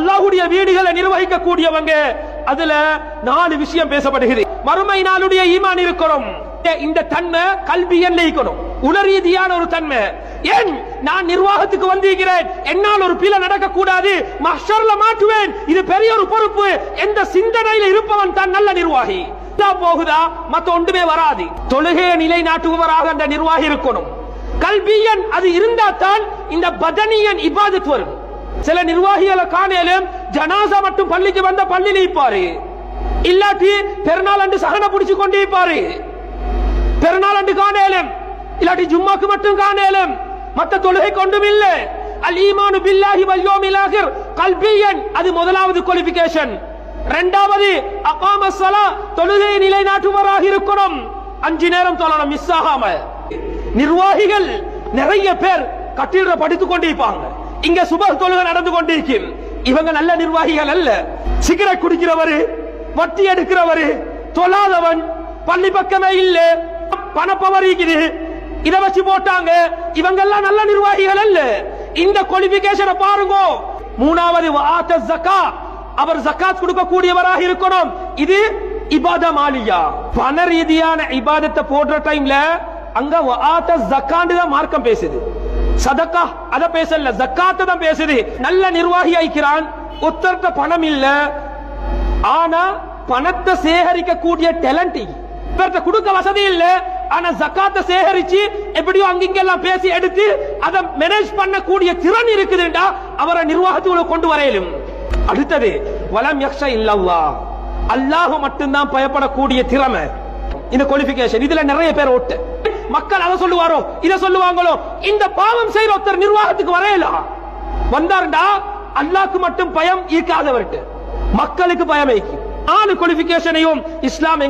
அல்லாஹுடைய வீடுகளை நிர்வகிக்க கூடியவங்க அதுல நாலு விஷயம் பேசப்படுகிறது. மறுமை நாளுடைய ஈமான் இருக்கிறோம். இந்த தன்மை கல்வி இருக்கணும் உளரீதியான ஒரு தன்மை. ஏன்? நான் நிர்வாகத்துக்கு வந்திருக்கிறேன். என்னால் ஒரு பிழை நடக்க கூடாது மஷர்ல மாட்டுவேன் இது பெரிய ஒரு பொறுப்பு. எந்த சிந்தனையில இருப்பவன் தான் நல்ல நிர்வாகி. போகுதா? மத்த ஒன்றுமே வராது. தொழுகையை நிலைநாட்டுபவராக அந்த நிர்வாகி இருக்கணும். கல்வியன் அது இருந்தா தான் இந்த பதனியன் இபாதத் வரும். சில நிர்வாகிகளை காணேலும் ஜனாசா மட்டும் பள்ளிக்கு வந்த பள்ளியில் இருப்பாரு இல்லாட்டி பெருநாள் அன்று சகன பிடிச்சு கொண்டு இருப்பாரு பெருநாள் அன்று காணேலும் இல்லாட்டி ஜும்மாக்கு மட்டும் காணேலும் மத்த தொழுகை கொண்டும் இல்லை. அல் ஈமானு பில்லாஹி வல் யௌமில் ஆகிர். கல்பியன் அது முதலாவது குவாலிஃபிகேஷன் இரண்டாவது அகாம ஸலா தொழுகை நிலைநாட்டுவராக இருக்கணும். அஞ்சு நேரம் தொழணும் மிஸ் ஆகாம நிர்வாகிகள் நிறைய பேர் கட்டிட படித்துக் கொண்டிருப்பாங்க. இங்க சுப தொழுகை நடந்து கொண்டிருக்கும். இவங்க நல்ல நிர்வாகிகள் அல்ல. சிகரெட் குடிக்கிறவரு வட்டி எடுக்கிறவரு தொழாதவன் பள்ளி பக்கமே இல்ல. பணப்பவர் இருக்குது இத வச்சு போட்டாங்க. இவங்க எல்லாம் நல்ல நிர்வாகிகள் அல்ல. இந்த குவாலிபிகேஷனை பாருங்க. மூணாவது வாத்த ஜக்கா. அவர் ஜக்காத் கொடுக்க கூடியவராக இருக்கணும். இது இபாத மாலியா. பண ரீதியான இபாதத்தை போடுற டைம்ல அங்க வாத்த ஜக்காண்டு தான் மார்க்கம் பேசுது. சதக்கா அத பேசல. ஜக்காத்த தான் பேசுது. நல்ல நிர்வாகி ஆயிக்கிறான். ஒத்தர்ட்ட பணம் இல்ல. ஆனா பணத்தை சேகரிக்க கூடிய டேலண்ட் இவர்கிட்ட கொடுக்க வசதி இல்ல. ஆனா ஜக்காத்தை சேகரிச்சு எப்படியோ அங்கிங்கெல்லாம் பேசி எடுத்து அதை மேனேஜ் பண்ணக்கூடிய திறன் இருக்குதுண்டா. அவரை நிர்வாகத்துக்குள்ள கொண்டு வரையிலும். அடுத்தது வலம் யக்ஷ இல்லல்லா. அல்லாஹ் மட்டும்தான் பயப்படக்கூடிய திறமை. இந்த குவாலிபிகேஷன் இதுல நிறைய பேர் ஓட்டு. மக்கள் அதை சொல்லுவாரோ? இதை சொல்லுவாங்களோ? இந்த பாவம் செய்யற ஒருத்தர் நிர்வாகத்துக்கு வரையலாம் வந்தாருண்டா அல்லாக்கு மட்டும் பயம் ஈர்க்காதவர்கிட்ட. மக்களுக்கு பயம் வைக்கும் நாலு குவாலிபிகேஷனையும் இஸ்லாம் எங்க